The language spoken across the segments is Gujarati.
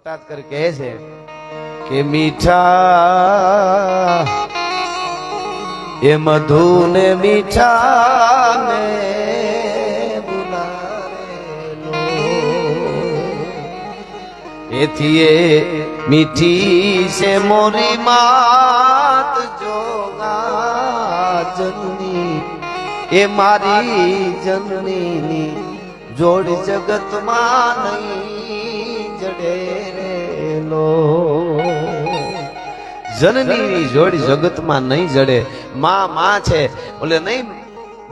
બોટાદકર કહે છે કે મીઠા એ મધુ ને મીઠા ને એથી એ મીઠી છે મોરી માત જોગા જનની એ મારી જનની જોડ જગતમાં નહીં જડે જનની જોડી જગતમાં નહીં જડે. માં માં છે. ઓલે નહીં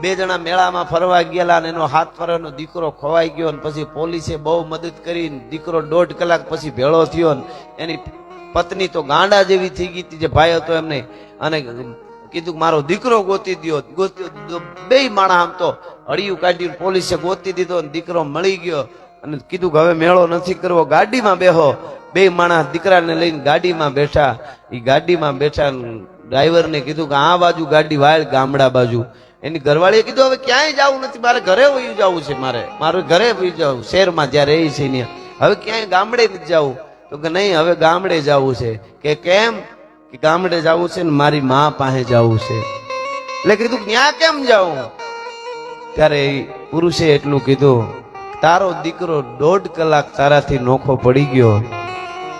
બે જણા મેળામાં ફરવા ગયેલા અને એનો હાથ ફરવાનો દીકરો ખોવાઈ ગયો ને પછી પોલીસે બહુ મદદ કરી દીકરો દોઢ કલાક પછી ભેળો થયો ને એની પત્ની તો ગાંડા જેવી થઈ ગઈ હતી જે ભાઈ હતો એમને. અને કીધું કે મારો દીકરો ગોતી દ્યો. ગોતી બે માણા આમ તો અડિયું કાઢ્યું પોલીસે ગોતી દીધો ને દીકરો મળી ગયો. અને કીધું કે હવે મેળો નથી કરવો, ગાડીમાં બેહો. બે માણસ દીકરાને લઈને ગાડીમાં બેઠા. એ ગાડીમાં બેઠા ડ્રાઈવરને કીધું કે આ બાજુ ગાડી વાળ ગામડા બાજુ. એની ઘરવાળીએ કીધું, હવે ક્યાંય જવું નથી? મારે ઘરે વયું જવું છે મારે. મારું ઘરે વયું જવું. શહેરમાં જ્યાં રહી છે ત્યાં. હવે ક્યાંય ગામડે નથી જવું. તો કે નહીં, હવે ગામડે જવું છે. કે કેમ? કે ગામડે જવું છે ને મારી મા પાસે જવું છે. એટલે કીધું ત્યાં કેમ જાઉં? ત્યારે પુરુષે એટલું કીધું તારો દીકરો દોઢ કલાક તારાથી નોખો પડી ગયો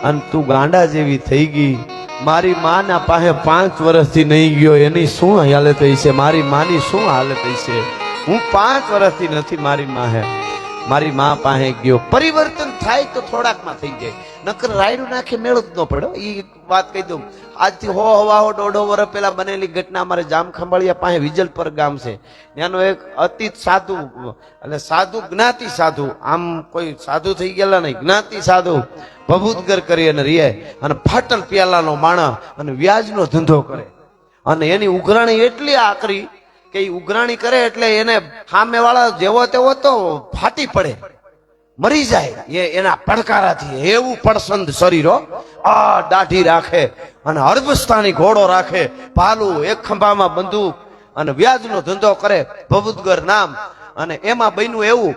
અને તું ગાંડા જેવી થઈ ગઈ. મારી માના પાસે પાંચ વર્ષથી નહીં ગયો. એની શું હાલત થઈ છે મારી માની શું હાલત થઈ છે હું પાંચ વર્ષથી નથી મારી માહે. મારી મા પાસે ગયો. પરિવર્તન થાય તો થોડાકમાં થઈ જાય. નકર રાયડું નાખે મેળો જ ન પડ્યો એ વાત કહી દઉં. આજથી હો હવા હો દોઢો વર્ષ પહેલા બનેલી ઘટના અમારે જામ ખંભાળિયા પાસે વિજલપર ગામ છે. ત્યાંનો એક અતિ સાધુ, એટલે સાધુ જ્ઞાતિ સાધુ. આમ કોઈ સાધુ થઈ ગયેલા નહીં. જ્ઞાતિ સાધુ. ભભૂતગર કરી અને રીએ અને ફાટલ પ્યાલાનો માણસ અને વ્યાજનો ધંધો કરે. અને એની ઉઘરાણી એટલી આકરી કે એ ઉઘરાણી કરે એટલે એને સામે વાળા જેવો તેવો તો ફાટી પડે. મરી જાય. એ એના પડકારાથી એવું પડસંદ શરીરો આ દાઢી રાખે અને અર્ભસ્થાની ઘોડો રાખે, પાલું એક ખંભામાં બંદૂક અને વ્યાજનો ધંધો કરે ભભુદગર નામ. અને એમાં બન્યું એવું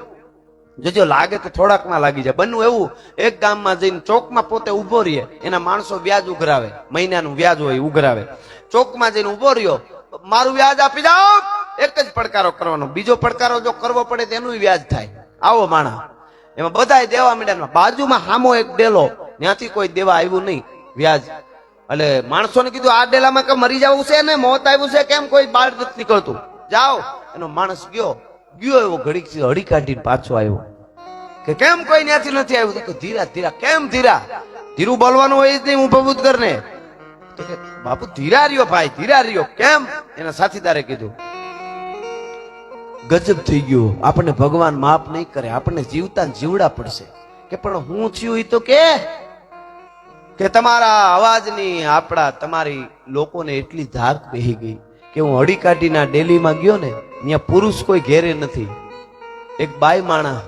જોજો લાગે તો થોડાકમાં લાગી જાય. બન્યું એવું, એક ગામમાં જઈને ચોકમાં પોતે ઊભો રહીએ, એના માણસો વ્યાજ ઉઘરાવે. મહિનાનું વ્યાજ હોય ઉઘરાવે. ચોકમાં જઈને ઊભો રહ્યો મારું વ્યાજ આપી જાઓ. એક જ પડકારો કરવાનો. બીજો પડકારો જો કરવો પડે તેનું વ્યાજ થાય. આવો માણા એમાં બધાય દેવા માંડ્યા બાજુમાં હામો એક ડેલો. ત્યાંથી કોઈ દેવા આવ્યું નહીં. વ્યાજ. એટલે માણસોને કીધું, આ ડેલામાં કે મરી જવું છે ને? મોત આવ્યું છે? કેમ કોઈ બાળ નથી નીકળતું? જાઓ. એનો માણસ ગયો. ગયો એવો ઘડીક હળી કાઢીને પાછો આવ્યો. કે કેમ કોઈ ત્યાંથી નથી આવ્યું? કે ધીરા ધીરા. કેમ ધીરા? ધીરું બોલવાનું હોય જ નહીં હું ભભૂતગર ને તો કે, બાપુ ધીરા રહ્યો ભાઈ ધીરા રહ્યો કેમ? એના સાથીદારે કીધું, ગજબ થઈ ગયો. આપણને ભગવાન માફ નહીં કરે. આપણને જીવતા જીવડા પડશે. કે, પણ હું થયું એ તો કે? કે તમારા અવાજની આપણા તમારી લોકોને એટલી ધાક બેહી ગઈ કે હું હડીકાટીના ડેલીમાં ગયો ને, ત્યાં પુરુષ કોઈ ઘેરે નથી. એક બાઈ માણા,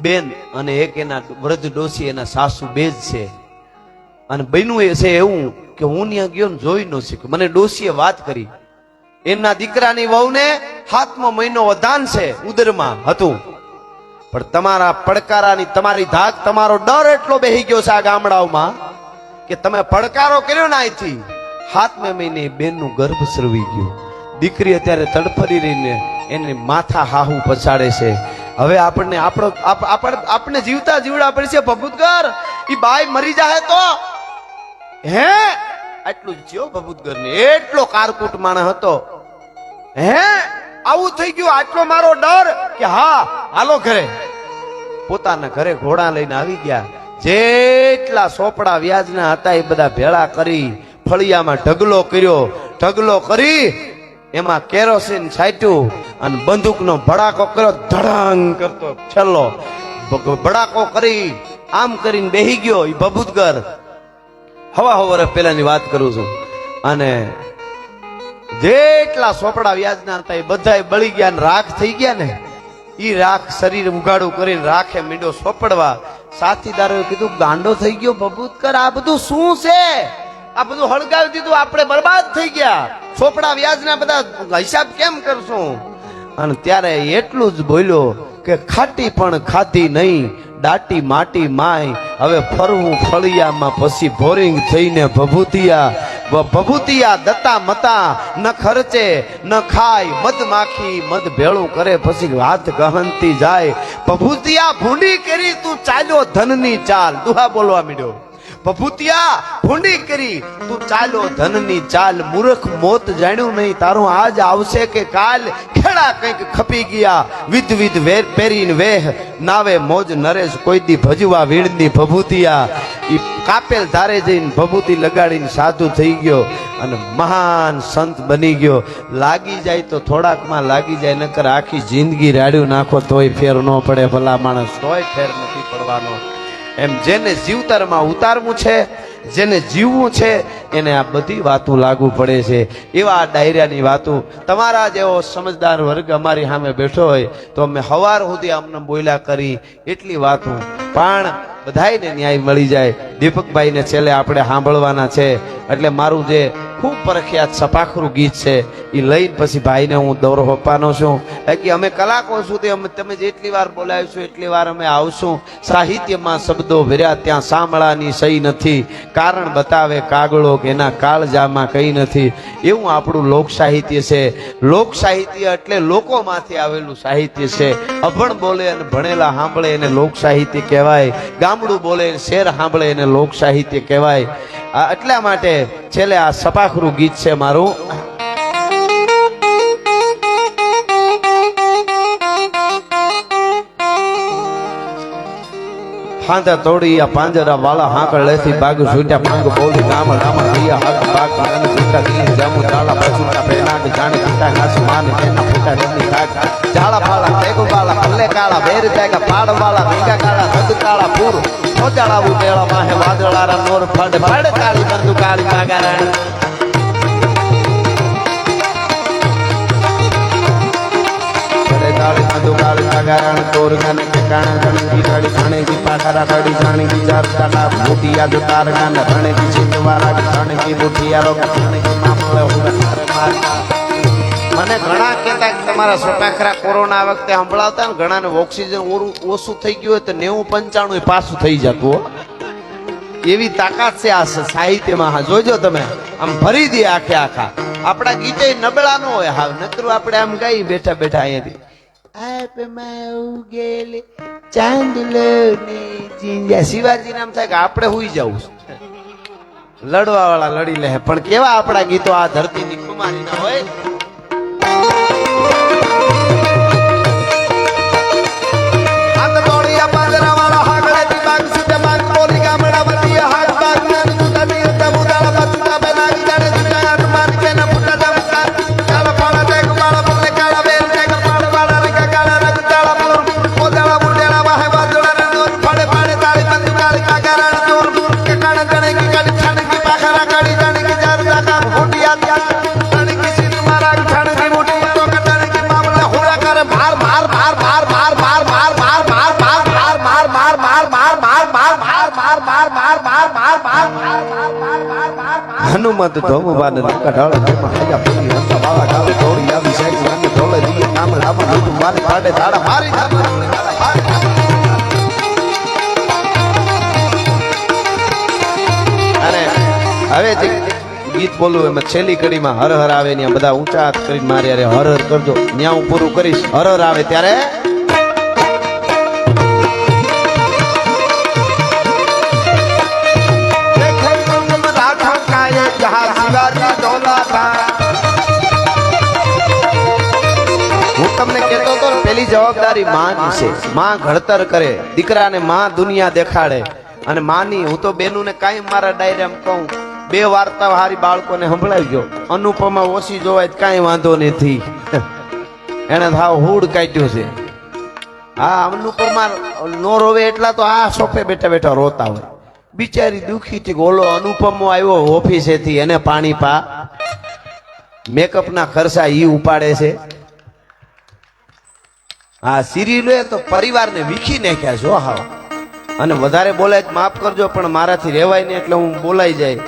બેન અને એક એના વૃદ્ધ ડોસી એના સાસુ બે જ છે. અને બન્યું એ છે એવું કે હું ત્યાં ગયો જોઈ ન શક્યો. મને ડોસીએ વાત કરી. એમના દીકરાની વહુને હાથમો મહિનો વધાન છે, ઉદરમાં હતું. પણ તમારા પડકારાની તમારી ધાક, તમારો ડર એટલો બેહી ગયો છે આ ગામડાઓમાં કે તમે પડકારો કર્યો ને અહીંથી હાથમે મહિને બેનનું ગર્ભ સરવી ગયું. દીકરી અત્યારે તડફરી રહીને એને માથા હાહુ પછાડે છે. હવે આપણને આપણો, આપ- આપણ- જીવતા જીવડા પડશે ભભૂતગર એ બાઈ મરી જાય તો હે? આટલું જ થયો ભભૂતગર ને એટલો કારકૂટ માણસ હતો. હે? આવું થઈ ગયું આટલો મારો ડર કે હા હાલો ઘરે. પોતાના ઘરે ઘોડા લઈને આવી ગયા. જેટલા સોપડા વ્યાજના હતા એ બધા ભેળા કરી ફળિયામાં ઢગલો કર્યો. ઢગલો કરી એમાં કેરોસીન છાંટ્યું અને બંદૂકનો ભડાકો કર્યો. ધડાંગ કરતો છેલ્લો. ભડાકો કરી આમ કરીને બેહી ગયો એ બબૂતગર હવા હવા વર્ષ પહેલાની વાત કરું છું. અને જેટલા સોપડા વ્યાજના હતા એ બધા બળી ગયા ને રાખ થઈ ગયા ને એ રાખ શરીર ઉઘાડું કરીને રાખે મીંડો સોપડવા. સાથીદારોએ કીધું, ગાંડો થઈ ગયો બબૂતકર આ બધું શું છે? આ બધું હળગાવી દીધું, આપણે બરબાદ થઈ ગયા. સોપડા વ્યાજના બધા હિસાબ કેમ કરશું? અને ત્યારે એટલું જ બોલ્યો કે ખાટી પણ ખાતી નહીં દાટી માટી માય. હવે ફરવું ફળિયામાં, પછી બોરિંગ થઈને ભભૂતિયા. ભભૂતિયા દત્તા મતા ન ખર્ચે, ન ખાય, મધ માખી, મધ ભેળું કરે, પછી હાથ ગહનતી જાય. ભભૂતિયા, ભૂંડી કરી તું ચાલ્યો ધનની ચાલ. દુહા બોલવા માંડ્યો. ભભૂતિયા, ભૂંડી કરી તું ચાલ્યો ધનની ચાલ. મૂર્ખ મોત જાણ્યું નહીં. તારું આજ આવશે કે કાલ? ખેડા કંઈક ખપી ગયા. વિધ વિધ વેર પહેરીને વેહ. નાવે મોજ નરેશ કોઈ દી ભજવા વીણની ભભૂતિયા. એ કાપેલ ધારે જઈને ભભૂતિ લગાડીને સાધુ થઈ ગયો અને મહાન સંત બની ગયો. લાગી જાય તો થોડાકમાં લાગી જાય, નકર આખી જિંદગી રાડ્યું નાખો તોય ફેર ન પડે ભલા માણસ. તોય ફેર નથી પડવાનો. એમ જેને જીવતરમાં ઉતારવું છે જેને જીવવું છે, એને આ બધી વાતો લાગુ પડે છે. એવા ડાયરિયાની વાતો તમારા જેવો સમજદાર વર્ગ અમારી સામે બેઠો હોય, તો અમે હવાર સુધી અમને બોલ્યા કરી એટલી વાતો. પણ બધાયને ન્યાય મળી જાય. દીપકભાઈને છેલ્લે આપણે સાંભળવાના છે. એટલે મારું જે ખૂબ પ્રખ્યાત સપાખરું ગીત છે. એ લઈને પછી ભાઈને હું દોરો હોપાનો છું. કે અમે કલાકો સુધી અમે તમે જેટલી વાર બોલાવીશું એટલી વાર અમે આવશું. સાહિત્યમાં શબ્દો ભર્યા ત્યાં સાંભળાની સહી નથી. કારણ બતાવે કાગળો કે એના કાળજામાં કંઈ નથી. એવું આપણું લોક સાહિત્ય છે. લોક સાહિત્ય એટલે લોકોમાંથી આવેલું સાહિત્ય છે. અભણ બોલે અને ભણેલા સાંભળે એને લોક સાહિત્ય કહેવાય. ગામડું બોલે શેર સાંભળે એને લોક સાહિત્ય કહેવાય. આ એટલા માટે છેલ્લે આ સપાખરું ગીત છે મારું. હાંધા તોડી આ પાંજરા વાળા હાંકળ લેથી બાગ છૂટ્યા પાંગ બોલી ગામ રામ, હૈયા હક પાક નાન છૂટા દી જામુ જાળા પેના કે જાણે કીટા ઘાસ માન તેના ફૂટા રમી કાક જાળા ફાળા ટેગુ વાળા પલ્લે કાળા વેર બેગા પાડ વાળા રીંગા કાળા રદ કાળા, પૂર ઓજાળા ઉટેળા માહે વાદળારા, નોર ફડ ફડ કાળી બંદુ કાળી રાણી ગારણ તોર ગાન ઠેકાણ ગણગી રડી ગણગી પાખરા રડી ગણગી જાતા કા ભૂતિયા જતાર ગાન ગણગી ચિતવારા ગણગી ભૂતિયા રો ગણગી મામલે હું મને ઘણા કહેતા કે તમારા સોટાખરા કોરોના વખતે સંભળાવતા ને ઘણાને ઓક્સિજન ઓછું થઈ ગયું હોય તો નેવું પંચાણું પાછું થઈ જતું એવી તાકાત છે આ સાહિત્યમાં હા, જોજો તમે. આમ ભરી દે આખે આખા. આપણા ગીતે નબળા નો હોય હા નતરું આપણે આમ ગાઈ બેઠા બેઠા અહીંયાથી. આપમાં ઉગેલે ચાંદલો ને જીંજા શિવાજી નામ થાય કે આપણે હુઈ જવું લડવા વાળા લડી લે પણ કેવા આપણા ગીતો આ ધરતીની કુમારી ના હોય? હનુમત ધોમવાન કઢળ હવે જે ગીત બોલું એમાં છેલ્લી કડીમાં હર હર આવે ને બધા ઊંચા હાથ કરીને મારે હર હર કરજો. ત્યાં હું પૂરું કરીશ. હર હર આવે ત્યારે જવાબદારી માની છે. માં ઘડતર કરે. દીકરાને માં દુનિયા દેખાડે. અને માની હું તો બેનુને કાંઈ મારા ડાયરામાં કહું બે વાર્તા હારી બાળકોને સંભળાવી ગયો અનુપમા ઓછી જોવાય કાંઈ વાંધો નથી. એને થાવ હુડ કાઢ્યો છે. હા અનુપમા નો રોવે એટલા તો આ સોફે બેઠા બેઠા રોતા હોય. બિચારી દુખી થી ઓલો અનુપમો આવ્યો ઓફિસેથી એને પાણી પા. મેકઅપના ખર્ચા ઈ ઉપાડે છે. હા સિરિયલો તો પરિવારને વીખી નાખ્યા છો, હા અને વધારે બોલાય માફ કરજો, પણ મારાથી રહેવાય નહીં એટલે હું બોલાઈ જાય.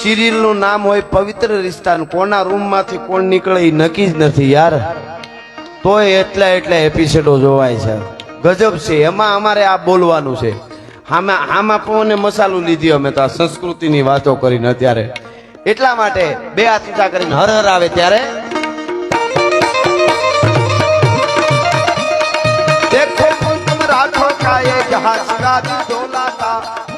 સિરિયલનું નામ હોય પવિત્ર રિશ્તા ને કોના રૂમમાંથી કોણ નીકળે એ નક્કી જ નથી યાર. તોય એટલા એટલા એપિસોડો જોવાય છે. ગજબ છે, એમાં અમારે આ બોલવાનું છે. આમાં આમાં પણ મસાલો લીધી અમે તો આ સંસ્કૃતિની વાતો કરીને અત્યારે. એટલા માટે બે હાથ ઊંચા કરીને હર હર આવે ત્યારે એ જહાજ રાત ડોલાતા